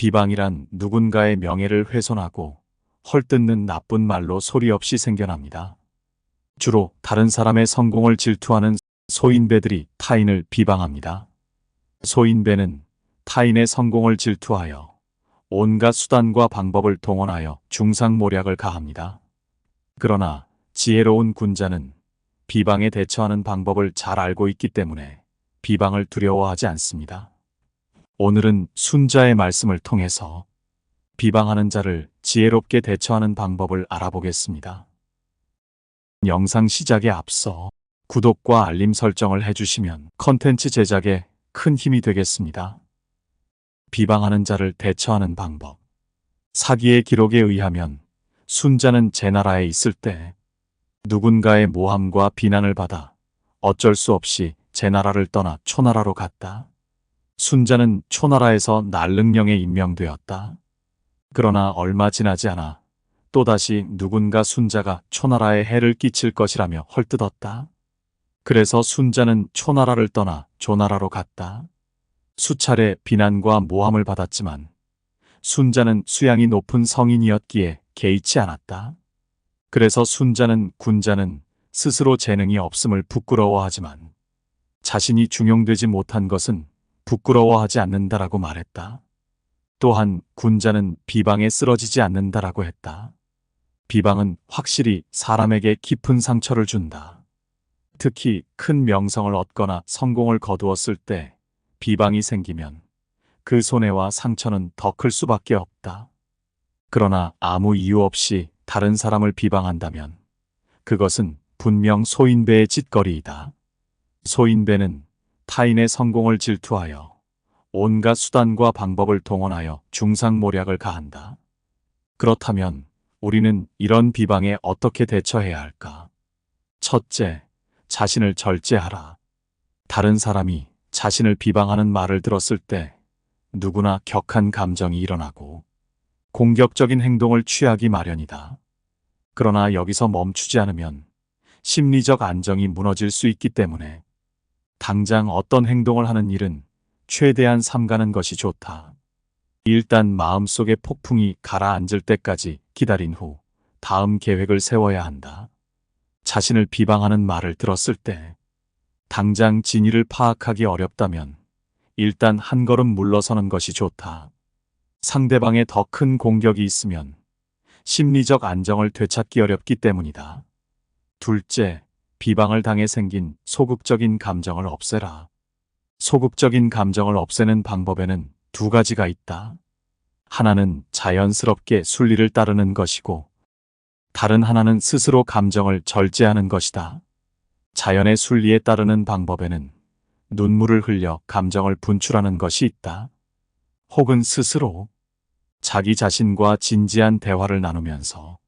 비방이란 누군가의 명예를 훼손하고 헐뜯는 나쁜 말로 소리 없이 생겨납니다. 주로 다른 사람의 성공을 질투하는 소인배들이 타인을 비방합니다. 소인배는 타인의 성공을 질투하여 온갖 수단과 방법을 동원하여 중상모략을 가합니다. 그러나 지혜로운 군자는 비방에 대처하는 방법을 잘 알고 있기 때문에 비방을 두려워하지 않습니다. 오늘은 순자의 말씀을 통해서 비방하는 자를 지혜롭게 대처하는 방법을 알아보겠습니다. 영상 시작에 앞서 구독과 알림 설정을 해주시면 컨텐츠 제작에 큰 힘이 되겠습니다. 비방하는 자를 대처하는 방법. 사기의 기록에 의하면 순자는 제 나라에 있을 때 누군가의 모함과 비난을 받아 어쩔 수 없이 제 나라를 떠나 초나라로 갔다. 순자는 초나라에서 날릉령에 임명되었다. 그러나 얼마 지나지 않아 또다시 누군가 순자가 초나라에 해를 끼칠 것이라며 헐뜯었다. 그래서 순자는 초나라를 떠나 조나라로 갔다. 수차례 비난과 모함을 받았지만 순자는 수양이 높은 성인이었기에 개의치 않았다. 그래서 순자는 군자는 스스로 재능이 없음을 부끄러워하지만 자신이 중용되지 못한 것은 부끄러워하지 않는다라고 말했다. 또한 군자는 비방에 쓰러지지 않는다라고 했다. 비방은 확실히 사람에게 깊은 상처를 준다. 특히 큰 명성을 얻거나 성공을 거두었을 때 비방이 생기면 그 손해와 상처는 더 클 수밖에 없다. 그러나 아무 이유 없이 다른 사람을 비방한다면 그것은 분명 소인배의 짓거리이다. 소인배는 타인의 성공을 질투하여 온갖 수단과 방법을 동원하여 중상모략을 가한다. 그렇다면 우리는 이런 비방에 어떻게 대처해야 할까? 첫째, 자신을 절제하라. 다른 사람이 자신을 비방하는 말을 들었을 때 누구나 격한 감정이 일어나고 공격적인 행동을 취하기 마련이다. 그러나 여기서 멈추지 않으면 심리적 안정이 무너질 수 있기 때문에 당장 어떤 행동을 하는 일은 최대한 삼가는 것이 좋다. 일단 마음속의 폭풍이 가라앉을 때까지 기다린 후 다음 계획을 세워야 한다. 자신을 비방하는 말을 들었을 때 당장 진위를 파악하기 어렵다면 일단 한 걸음 물러서는 것이 좋다. 상대방의 더 큰 공격이 있으면 심리적 안정을 되찾기 어렵기 때문이다. 둘째, 비방을 당해 생긴 소극적인 감정을 없애라. 소극적인 감정을 없애는 방법에는 두 가지가 있다. 하나는 자연스럽게 순리를 따르는 것이고, 다른 하나는 스스로 감정을 절제하는 것이다. 자연의 순리에 따르는 방법에는 눈물을 흘려 감정을 분출하는 것이 있다. 혹은 스스로 자기 자신과 진지한 대화를 나누면서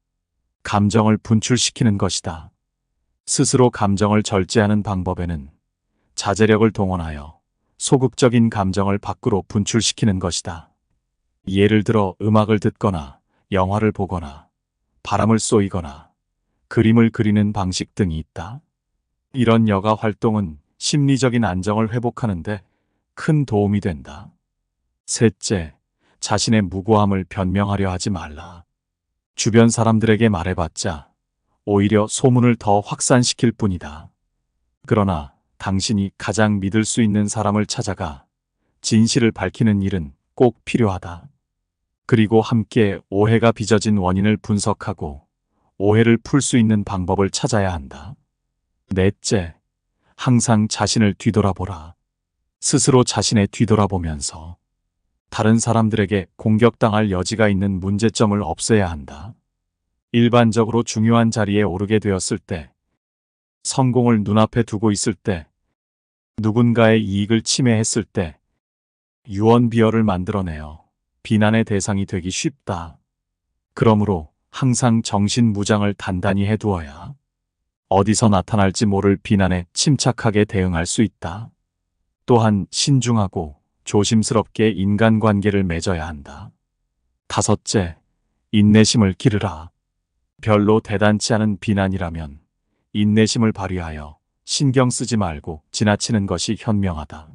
감정을 분출시키는 것이다. 스스로 감정을 절제하는 방법에는 자제력을 동원하여 소극적인 감정을 밖으로 분출시키는 것이다. 예를 들어 음악을 듣거나 영화를 보거나 바람을 쏘이거나 그림을 그리는 방식 등이 있다. 이런 여가 활동은 심리적인 안정을 회복하는데 큰 도움이 된다. 셋째, 자신의 무고함을 변명하려 하지 말라. 주변 사람들에게 말해봤자 오히려 소문을 더 확산시킬 뿐이다. 그러나 당신이 가장 믿을 수 있는 사람을 찾아가 진실을 밝히는 일은 꼭 필요하다. 그리고 함께 오해가 빚어진 원인을 분석하고 오해를 풀 수 있는 방법을 찾아야 한다. 넷째, 항상 자신을 뒤돌아보라. 스스로 자신의 뒤돌아보면서 다른 사람들에게 공격당할 여지가 있는 문제점을 없애야 한다. 일반적으로 중요한 자리에 오르게 되었을 때, 성공을 눈앞에 두고 있을 때, 누군가의 이익을 침해했을 때, 유언비어를 만들어내어 비난의 대상이 되기 쉽다. 그러므로 항상 정신무장을 단단히 해두어야 어디서 나타날지 모를 비난에 침착하게 대응할 수 있다. 또한 신중하고 조심스럽게 인간관계를 맺어야 한다. 다섯째, 인내심을 기르라. 별로 대단치 않은 비난이라면 인내심을 발휘하여 신경 쓰지 말고 지나치는 것이 현명하다.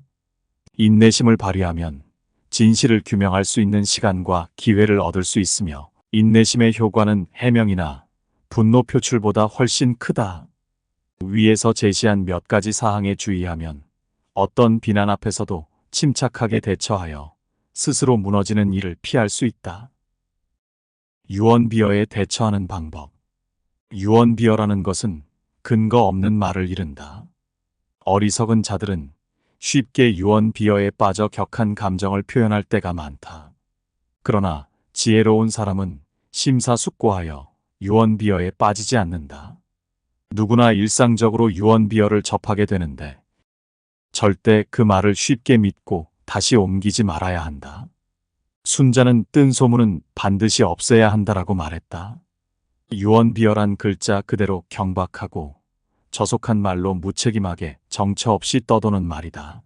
인내심을 발휘하면 진실을 규명할 수 있는 시간과 기회를 얻을 수 있으며 인내심의 효과는 해명이나 분노 표출보다 훨씬 크다. 위에서 제시한 몇 가지 사항에 주의하면 어떤 비난 앞에서도 침착하게 대처하여 스스로 무너지는 일을 피할 수 있다. 유언비어에 대처하는 방법. 유언비어라는 것은 근거 없는 말을 이른다. 어리석은 자들은 쉽게 유언비어에 빠져 격한 감정을 표현할 때가 많다. 그러나 지혜로운 사람은 심사숙고하여 유언비어에 빠지지 않는다. 누구나 일상적으로 유언비어를 접하게 되는데 절대 그 말을 쉽게 믿고 다시 옮기지 말아야 한다. 순자는 뜬 소문은 반드시 없애야 한다라고 말했다. 유언비어란 글자 그대로 경박하고 저속한 말로 무책임하게 정처 없이 떠도는 말이다.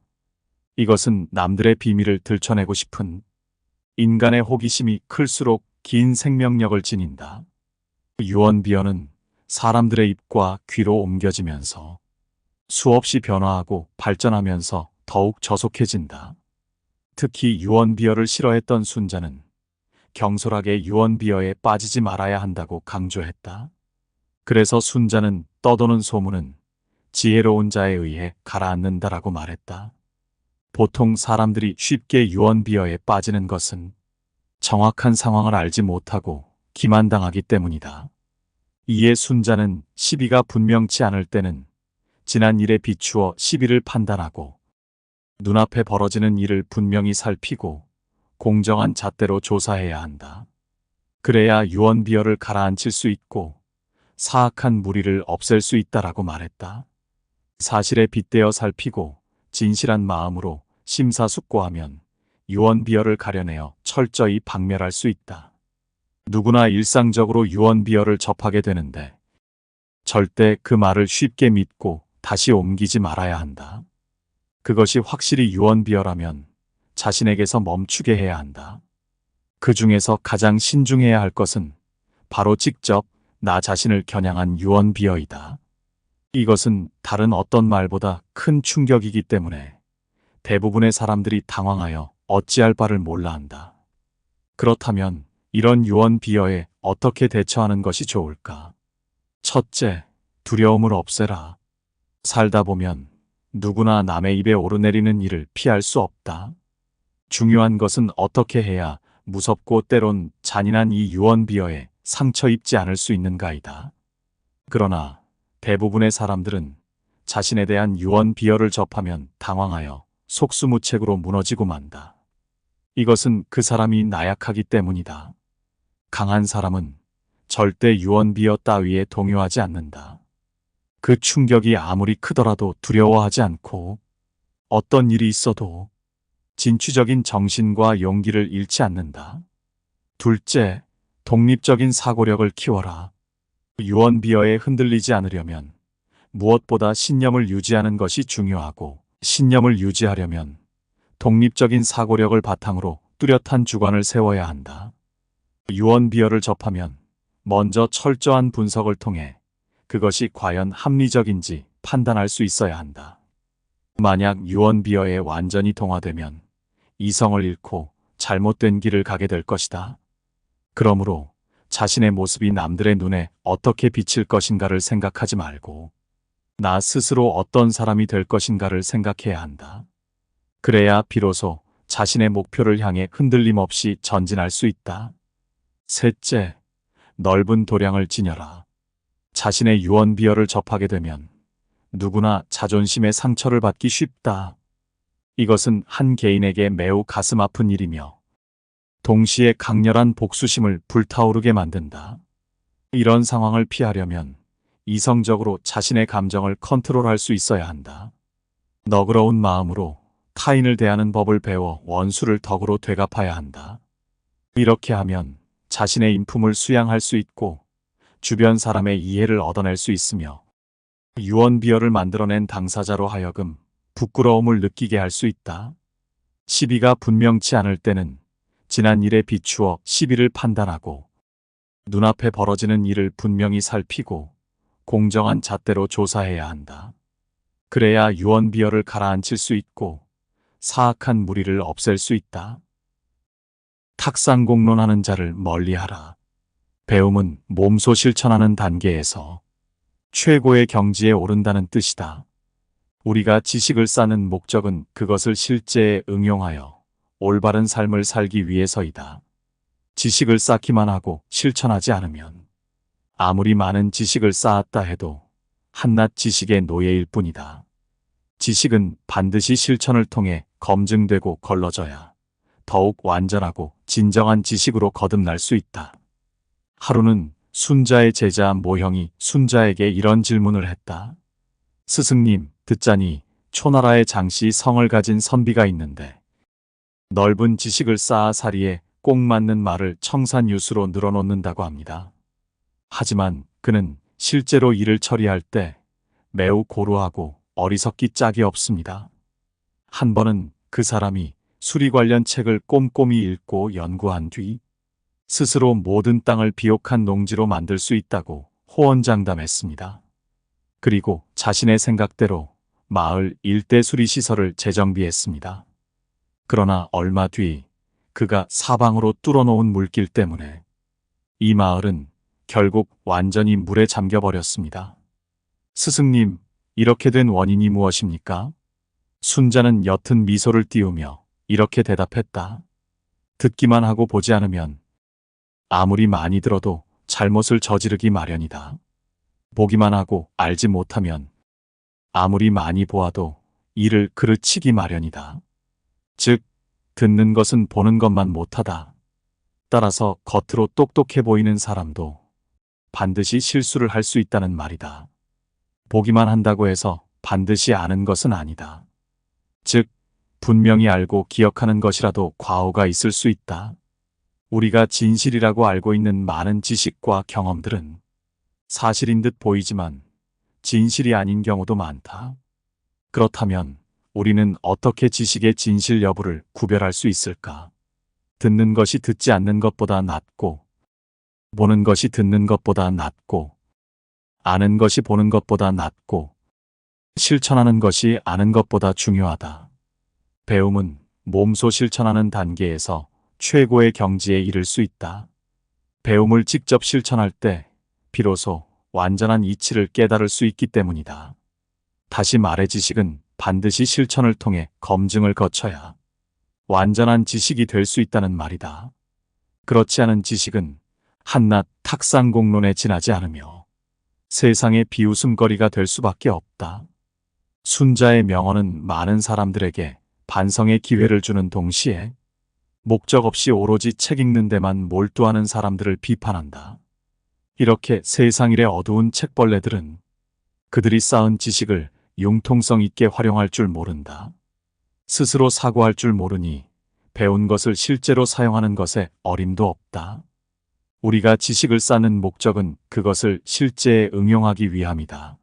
이것은 남들의 비밀을 들춰내고 싶은 인간의 호기심이 클수록 긴 생명력을 지닌다. 유언비어는 사람들의 입과 귀로 옮겨지면서 수없이 변화하고 발전하면서 더욱 저속해진다. 특히 유언비어를 싫어했던 순자는 경솔하게 유언비어에 빠지지 말아야 한다고 강조했다. 그래서 순자는 떠도는 소문은 지혜로운 자에 의해 가라앉는다라고 말했다. 보통 사람들이 쉽게 유언비어에 빠지는 것은 정확한 상황을 알지 못하고 기만당하기 때문이다. 이에 순자는 시비가 분명치 않을 때는 지난 일에 비추어 시비를 판단하고 눈앞에 벌어지는 일을 분명히 살피고 공정한 잣대로 조사해야 한다. 그래야 유언비어를 가라앉힐 수 있고 사악한 무리를 없앨 수 있다라고 말했다. 사실에 빗대어 살피고 진실한 마음으로 심사숙고하면 유언비어를 가려내어 철저히 박멸할 수 있다. 누구나 일상적으로 유언비어를 접하게 되는데 절대 그 말을 쉽게 믿고 다시 옮기지 말아야 한다. 그것이 확실히 유언비어라면 자신에게서 멈추게 해야 한다. 그 중에서 가장 신중해야 할 것은 바로 직접 나 자신을 겨냥한 유언비어이다. 이것은 다른 어떤 말보다 큰 충격이기 때문에 대부분의 사람들이 당황하여 어찌할 바를 몰라 한다. 그렇다면 이런 유언비어에 어떻게 대처하는 것이 좋을까? 첫째, 두려움을 없애라. 살다 보면 누구나 남의 입에 오르내리는 일을 피할 수 없다. 중요한 것은 어떻게 해야 무섭고 때론 잔인한 이 유언비어에 상처 입지 않을 수 있는가이다. 그러나 대부분의 사람들은 자신에 대한 유언비어를 접하면 당황하여 속수무책으로 무너지고 만다. 이것은 그 사람이 나약하기 때문이다. 강한 사람은 절대 유언비어 따위에 동요하지 않는다. 그 충격이 아무리 크더라도 두려워하지 않고 어떤 일이 있어도 진취적인 정신과 용기를 잃지 않는다. 둘째, 독립적인 사고력을 키워라. 유언비어에 흔들리지 않으려면 무엇보다 신념을 유지하는 것이 중요하고 신념을 유지하려면 독립적인 사고력을 바탕으로 뚜렷한 주관을 세워야 한다. 유언비어를 접하면 먼저 철저한 분석을 통해 그것이 과연 합리적인지 판단할 수 있어야 한다. 만약 유언비어에 완전히 동화되면 이성을 잃고 잘못된 길을 가게 될 것이다. 그러므로 자신의 모습이 남들의 눈에 어떻게 비칠 것인가를 생각하지 말고 나 스스로 어떤 사람이 될 것인가를 생각해야 한다. 그래야 비로소 자신의 목표를 향해 흔들림 없이 전진할 수 있다. 셋째, 넓은 도량을 지녀라. 자신의 유언 비어를 접하게 되면 누구나 자존심의 상처를 받기 쉽다. 이것은 한 개인에게 매우 가슴 아픈 일이며 동시에 강렬한 복수심을 불타오르게 만든다. 이런 상황을 피하려면 이성적으로 자신의 감정을 컨트롤할 수 있어야 한다. 너그러운 마음으로 타인을 대하는 법을 배워 원수를 덕으로 되갚아야 한다. 이렇게 하면 자신의 인품을 수양할 수 있고 주변 사람의 이해를 얻어낼 수 있으며 유언비어를 만들어낸 당사자로 하여금 부끄러움을 느끼게 할 수 있다. 시비가 분명치 않을 때는 지난 일에 비추어 시비를 판단하고 눈앞에 벌어지는 일을 분명히 살피고 공정한 잣대로 조사해야 한다. 그래야 유언비어를 가라앉힐 수 있고 사악한 무리를 없앨 수 있다. 탁상공론하는 자를 멀리하라. 배움은 몸소 실천하는 단계에서 최고의 경지에 오른다는 뜻이다. 우리가 지식을 쌓는 목적은 그것을 실제에 응용하여 올바른 삶을 살기 위해서이다. 지식을 쌓기만 하고 실천하지 않으면 아무리 많은 지식을 쌓았다 해도 한낱 지식의 노예일 뿐이다. 지식은 반드시 실천을 통해 검증되고 걸러져야 더욱 완전하고 진정한 지식으로 거듭날 수 있다. 하루는 순자의 제자 모형이 순자에게 이런 질문을 했다. 스승님, 듣자니 초나라의 장씨 성을 가진 선비가 있는데 넓은 지식을 쌓아 사리에 꼭 맞는 말을 청산유수로 늘어놓는다고 합니다. 하지만 그는 실제로 일을 처리할 때 매우 고루하고 어리석기 짝이 없습니다. 한 번은 그 사람이 수리 관련 책을 꼼꼼히 읽고 연구한 뒤 스스로 모든 땅을 비옥한 농지로 만들 수 있다고 호언장담했습니다. 그리고 자신의 생각대로 마을 일대 수리 시설을 재정비했습니다. 그러나 얼마 뒤 그가 사방으로 뚫어놓은 물길 때문에 이 마을은 결국 완전히 물에 잠겨버렸습니다. 스승님, 이렇게 된 원인이 무엇입니까? 순자는 옅은 미소를 띄우며 이렇게 대답했다. 듣기만 하고 보지 않으면 아무리 많이 들어도 잘못을 저지르기 마련이다. 보기만 하고 알지 못하면 아무리 많이 보아도 이를 그르치기 마련이다. 즉, 듣는 것은 보는 것만 못하다. 따라서 겉으로 똑똑해 보이는 사람도 반드시 실수를 할 수 있다는 말이다. 보기만 한다고 해서 반드시 아는 것은 아니다. 즉, 분명히 알고 기억하는 것이라도 과오가 있을 수 있다. 우리가 진실이라고 알고 있는 많은 지식과 경험들은 사실인 듯 보이지만 진실이 아닌 경우도 많다. 그렇다면 우리는 어떻게 지식의 진실 여부를 구별할 수 있을까? 듣는 것이 듣지 않는 것보다 낫고, 보는 것이 듣는 것보다 낫고, 아는 것이 보는 것보다 낫고, 실천하는 것이 아는 것보다 중요하다. 배움은 몸소 실천하는 단계에서 최고의 경지에 이를 수 있다. 배움을 직접 실천할 때 비로소 완전한 이치를 깨달을 수 있기 때문이다. 다시 말해 지식은 반드시 실천을 통해 검증을 거쳐야 완전한 지식이 될 수 있다는 말이다. 그렇지 않은 지식은 한낱 탁상공론에 지나지 않으며 세상의 비웃음거리가 될 수밖에 없다. 순자의 명언은 많은 사람들에게 반성의 기회를 주는 동시에 목적 없이 오로지 책 읽는 데만 몰두하는 사람들을 비판한다. 이렇게 세상 일의 어두운 책벌레들은 그들이 쌓은 지식을 융통성 있게 활용할 줄 모른다. 스스로 사고할 줄 모르니 배운 것을 실제로 사용하는 것에 어림도 없다. 우리가 지식을 쌓는 목적은 그것을 실제에 응용하기 위함이다.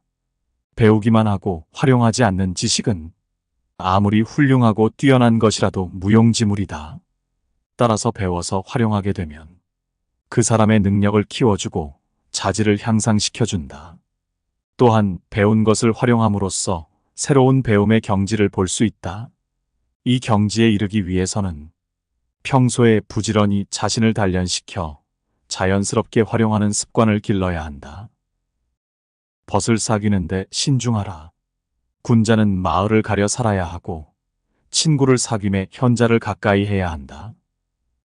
배우기만 하고 활용하지 않는 지식은 아무리 훌륭하고 뛰어난 것이라도 무용지물이다. 따라서 배워서 활용하게 되면 그 사람의 능력을 키워주고 자질을 향상시켜준다. 또한 배운 것을 활용함으로써 새로운 배움의 경지를 볼 수 있다. 이 경지에 이르기 위해서는 평소에 부지런히 자신을 단련시켜 자연스럽게 활용하는 습관을 길러야 한다. 벗을 사귀는데 신중하라. 군자는 마을을 가려 살아야 하고 친구를 사귀매 현자를 가까이 해야 한다.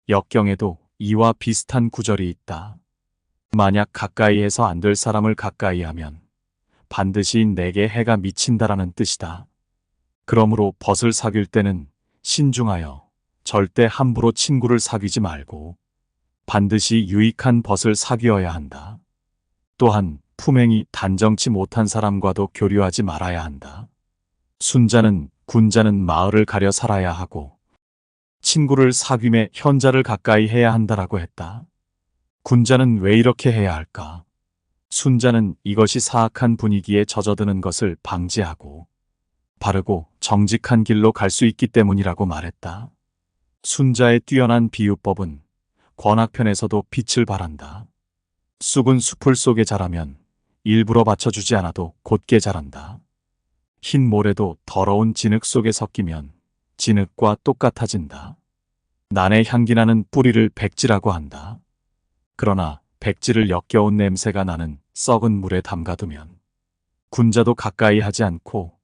역경에도 이와 비슷한 구절이 있다. 만약 가까이해서 안 될 사람을 가까이 하면 반드시 내게 해가 미친다라는 뜻이다. 그러므로 벗을 사귈 때는 신중하여 절대 함부로 친구를 사귀지 말고 반드시 유익한 벗을 사귀어야 한다. 또한 품행이 단정치 못한 사람과도 교류하지 말아야 한다. 순자는 군자는 마을을 가려 살아야 하고 친구를 사귀매 현자를 가까이 해야 한다라고 했다. 군자는 왜 이렇게 해야 할까? 순자는 이것이 사악한 분위기에 젖어드는 것을 방지하고 바르고 정직한 길로 갈 수 있기 때문이라고 말했다. 순자의 뛰어난 비유법은 권학편에서도 빛을 발한다. 쑥은 수풀 속에 자라면 일부러 받쳐주지 않아도 곧게 자란다. 흰 모래도 더러운 진흙 속에 섞이면 진흙과 똑같아진다. 난의 향기 나는 뿌리를 백지라고 한다. 그러나 백지를 역겨운 냄새가 나는 썩은 물에 담가두면 군자도 가까이 하지 않고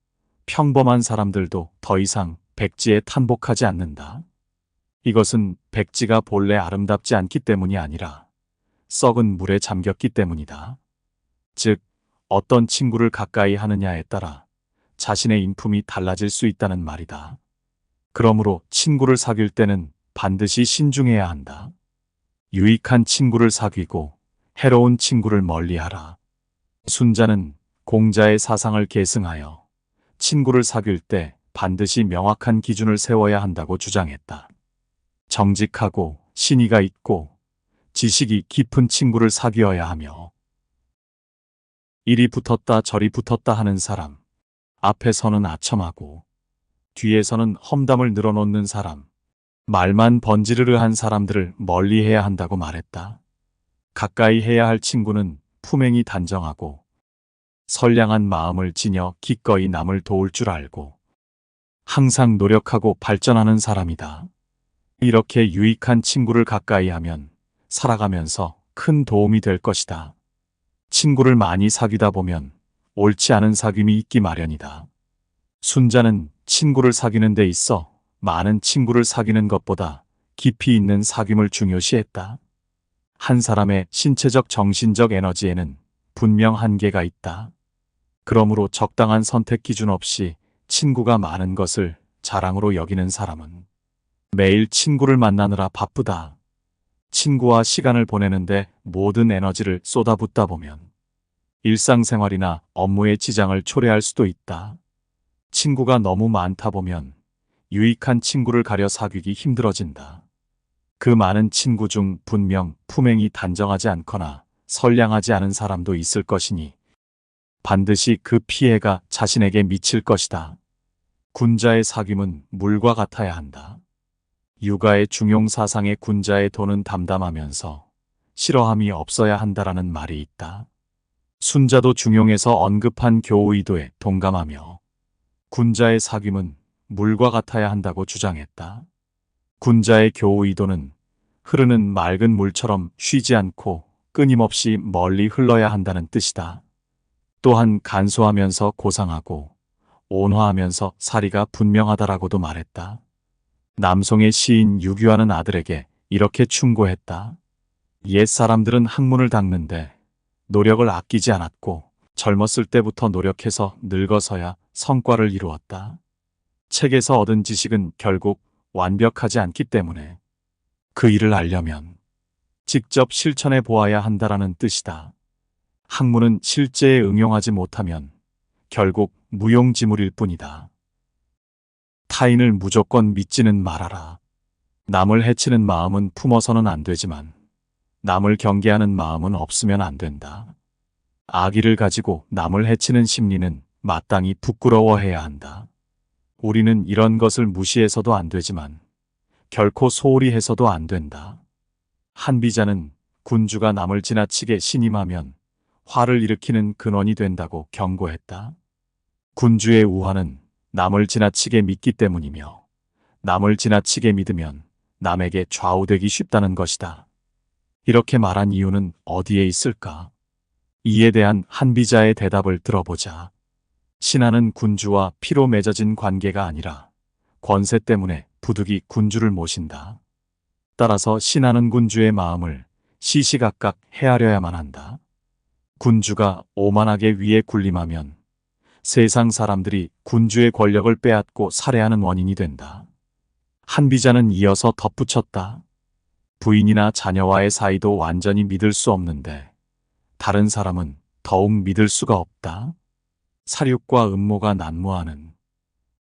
평범한 사람들도 더 이상 백지에 탄복하지 않는다. 이것은 백지가 본래 아름답지 않기 때문이 아니라 썩은 물에 잠겼기 때문이다. 즉, 어떤 친구를 가까이 하느냐에 따라 자신의 인품이 달라질 수 있다는 말이다. 그러므로 친구를 사귈 때는 반드시 신중해야 한다. 유익한 친구를 사귀고 해로운 친구를 멀리하라. 순자는 공자의 사상을 계승하여 친구를 사귈 때 반드시 명확한 기준을 세워야 한다고 주장했다. 정직하고 신의가 있고 지식이 깊은 친구를 사귀어야 하며 이리 붙었다 저리 붙었다 하는 사람, 앞에서는 아첨하고 뒤에서는 험담을 늘어놓는 사람, 말만 번지르르한 사람들을 멀리해야 한다고 말했다. 가까이 해야 할 친구는 품행이 단정하고 선량한 마음을 지녀 기꺼이 남을 도울 줄 알고 항상 노력하고 발전하는 사람이다. 이렇게 유익한 친구를 가까이 하면 살아가면서 큰 도움이 될 것이다. 친구를 많이 사귀다 보면 옳지 않은 사귐이 있기 마련이다. 순자는 친구를 사귀는 데 있어 많은 친구를 사귀는 것보다 깊이 있는 사귐을 중요시했다. 한 사람의 신체적 정신적 에너지에는 분명 한계가 있다. 그러므로 적당한 선택 기준 없이 친구가 많은 것을 자랑으로 여기는 사람은 매일 친구를 만나느라 바쁘다. 친구와 시간을 보내는데 모든 에너지를 쏟아붓다 보면 일상생활이나 업무에 지장을 초래할 수도 있다. 친구가 너무 많다 보면 유익한 친구를 가려 사귀기 힘들어진다. 그 많은 친구 중 분명 품행이 단정하지 않거나 선량하지 않은 사람도 있을 것이니 반드시 그 피해가 자신에게 미칠 것이다. 군자의 사귐은 물과 같아야 한다. 육아의 중용 사상의 군자의 돈은 담담하면서 싫어함이 없어야 한다라는 말이 있다. 순자도 중용에서 언급한 교우 의도에 동감하며 군자의 사귐은 물과 같아야 한다고 주장했다. 군자의 교우 의도는 흐르는 맑은 물처럼 쉬지 않고 끊임없이 멀리 흘러야 한다는 뜻이다. 또한 간소하면서 고상하고 온화하면서 사리가 분명하다라고도 말했다. 남송의 시인 유규하는 아들에게 이렇게 충고했다. 옛 사람들은 학문을 닦는데 노력을 아끼지 않았고 젊었을 때부터 노력해서 늙어서야 성과를 이루었다. 책에서 얻은 지식은 결국 완벽하지 않기 때문에 그 일을 알려면 직접 실천해 보아야 한다라는 뜻이다. 학문은 실제에 응용하지 못하면 결국 무용지물일 뿐이다. 타인을 무조건 믿지는 말아라. 남을 해치는 마음은 품어서는 안 되지만 남을 경계하는 마음은 없으면 안 된다. 악의를 가지고 남을 해치는 심리는 마땅히 부끄러워해야 한다. 우리는 이런 것을 무시해서도 안 되지만 결코 소홀히 해서도 안 된다. 한비자는 군주가 남을 지나치게 신임하면 화를 일으키는 근원이 된다고 경고했다. 군주의 우화는 남을 지나치게 믿기 때문이며 남을 지나치게 믿으면 남에게 좌우되기 쉽다는 것이다. 이렇게 말한 이유는 어디에 있을까? 이에 대한 한비자의 대답을 들어보자. 신하는 군주와 피로 맺어진 관계가 아니라 권세 때문에 부득이 군주를 모신다. 따라서 신하는 군주의 마음을 시시각각 헤아려야만 한다. 군주가 오만하게 위에 군림하면 세상 사람들이 군주의 권력을 빼앗고 살해하는 원인이 된다. 한비자는 이어서 덧붙였다. 부인이나 자녀와의 사이도 완전히 믿을 수 없는데 다른 사람은 더욱 믿을 수가 없다. 사륙과 음모가 난무하는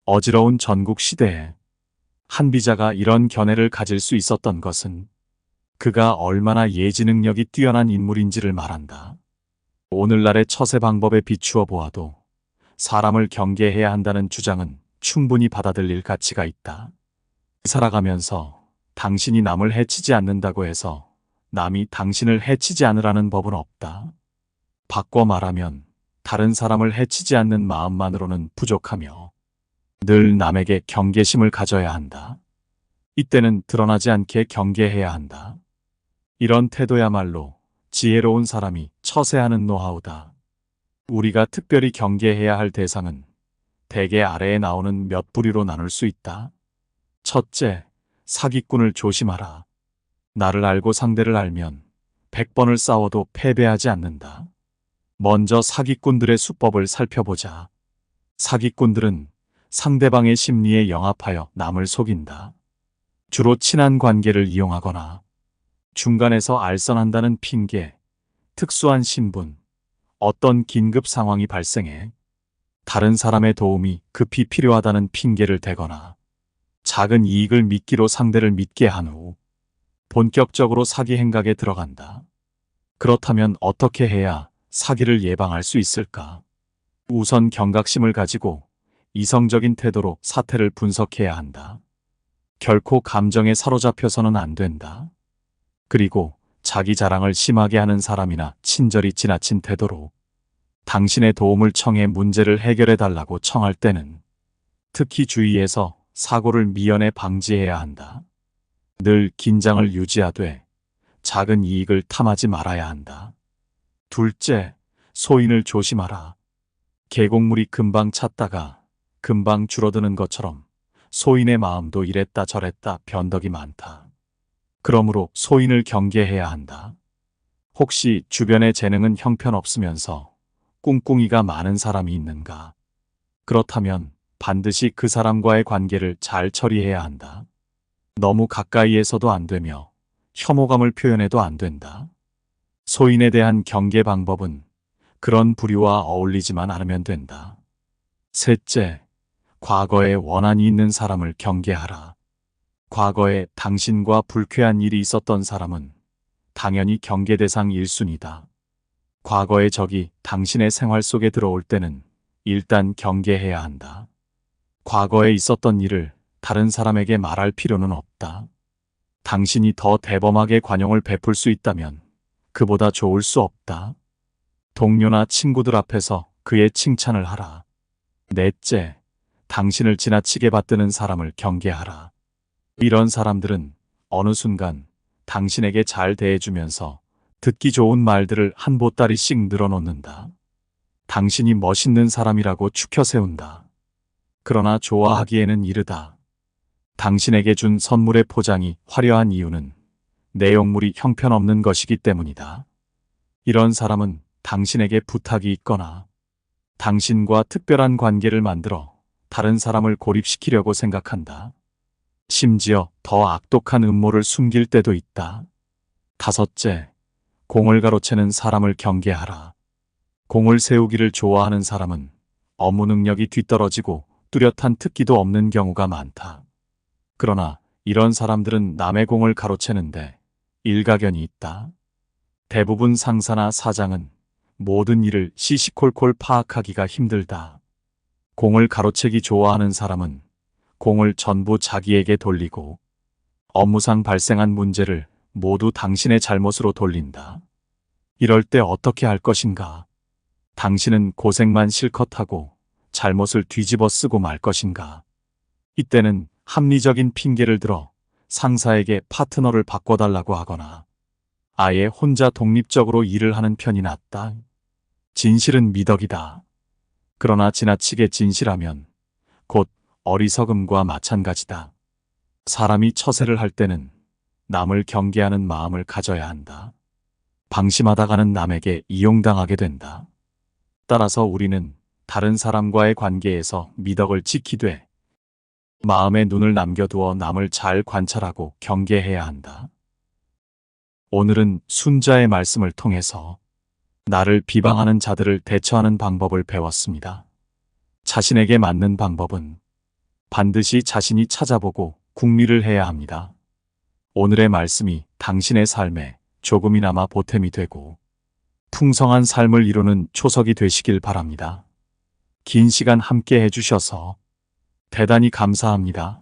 어지러운 전국 시대에 한비자가 이런 견해를 가질 수 있었던 것은 그가 얼마나 예지 능력이 뛰어난 인물인지를 말한다. 오늘날의 처세 방법에 비추어 보아도 사람을 경계해야 한다는 주장은 충분히 받아들일 가치가 있다. 살아가면서 당신이 남을 해치지 않는다고 해서 남이 당신을 해치지 않으라는 법은 없다. 바꿔 말하면 다른 사람을 해치지 않는 마음만으로는 부족하며 늘 남에게 경계심을 가져야 한다. 이때는 드러나지 않게 경계해야 한다. 이런 태도야말로 지혜로운 사람이 처세하는 노하우다. 우리가 특별히 경계해야 할 대상은 대개 아래에 나오는 몇 부류로 나눌 수 있다. 첫째, 사기꾼을 조심하라. 나를 알고 상대를 알면 100번을 싸워도 패배하지 않는다. 먼저 사기꾼들의 수법을 살펴보자. 사기꾼들은 상대방의 심리에 영합하여 남을 속인다. 주로 친한 관계를 이용하거나 중간에서 알선한다는 핑계, 특수한 신분, 어떤 긴급 상황이 발생해 다른 사람의 도움이 급히 필요하다는 핑계를 대거나 작은 이익을 미끼로 상대를 믿게 한 후 본격적으로 사기 행각에 들어간다. 그렇다면 어떻게 해야 사기를 예방할 수 있을까? 우선 경각심을 가지고 이성적인 태도로 사태를 분석해야 한다. 결코 감정에 사로잡혀서는 안 된다. 그리고 자기 자랑을 심하게 하는 사람이나 친절이 지나친 태도로 당신의 도움을 청해 문제를 해결해 달라고 청할 때는 특히 주의해서 사고를 미연에 방지해야 한다. 늘 긴장을 유지하되 작은 이익을 탐하지 말아야 한다. 둘째, 소인을 조심하라. 계곡물이 금방 찼다가 금방 줄어드는 것처럼 소인의 마음도 이랬다 저랬다 변덕이 많다. 그러므로 소인을 경계해야 한다. 혹시 주변의 재능은 형편없으면서 꿍꿍이가 많은 사람이 있는가? 그렇다면 반드시 그 사람과의 관계를 잘 처리해야 한다. 너무 가까이에서도 안 되며 혐오감을 표현해도 안 된다. 소인에 대한 경계 방법은 그런 부류와 어울리지만 않으면 된다. 셋째, 과거에 원한이 있는 사람을 경계하라. 과거에 당신과 불쾌한 일이 있었던 사람은 당연히 경계 대상 1순위다. 과거의 적이 당신의 생활 속에 들어올 때는 일단 경계해야 한다. 과거에 있었던 일을 다른 사람에게 말할 필요는 없다. 당신이 더 대범하게 관용을 베풀 수 있다면 그보다 좋을 수 없다. 동료나 친구들 앞에서 그의 칭찬을 하라. 넷째, 당신을 지나치게 받드는 사람을 경계하라. 이런 사람들은 어느 순간 당신에게 잘 대해주면서 듣기 좋은 말들을 한 보따리씩 늘어놓는다. 당신이 멋있는 사람이라고 추켜 세운다. 그러나 좋아하기에는 이르다. 당신에게 준 선물의 포장이 화려한 이유는 내용물이 형편없는 것이기 때문이다. 이런 사람은 당신에게 부탁이 있거나 당신과 특별한 관계를 만들어 다른 사람을 고립시키려고 생각한다. 심지어 더 악독한 음모를 숨길 때도 있다. 다섯째, 공을 가로채는 사람을 경계하라. 공을 세우기를 좋아하는 사람은 업무 능력이 뒤떨어지고 뚜렷한 특기도 없는 경우가 많다. 그러나 이런 사람들은 남의 공을 가로채는데 일가견이 있다. 대부분 상사나 사장은 모든 일을 시시콜콜 파악하기가 힘들다. 공을 가로채기 좋아하는 사람은 공을 전부 자기에게 돌리고 업무상 발생한 문제를 모두 당신의 잘못으로 돌린다. 이럴 때 어떻게 할 것인가? 당신은 고생만 실컷 하고 잘못을 뒤집어 쓰고 말 것인가? 이때는 합리적인 핑계를 들어 상사에게 파트너를 바꿔달라고 하거나 아예 혼자 독립적으로 일을 하는 편이 낫다. 진실은 미덕이다. 그러나 지나치게 진실하면 곧 어리석음과 마찬가지다. 사람이 처세를 할 때는 남을 경계하는 마음을 가져야 한다. 방심하다가는 남에게 이용당하게 된다. 따라서 우리는 다른 사람과의 관계에서 미덕을 지키되 마음에 눈을 남겨두어 남을 잘 관찰하고 경계해야 한다. 오늘은 순자의 말씀을 통해서 나를 비방하는 자들을 대처하는 방법을 배웠습니다. 자신에게 맞는 방법은 반드시 자신이 찾아보고 궁리를 해야 합니다. 오늘의 말씀이 당신의 삶에 조금이나마 보탬이 되고 풍성한 삶을 이루는 초석이 되시길 바랍니다. 긴 시간 함께 해주셔서 대단히 감사합니다.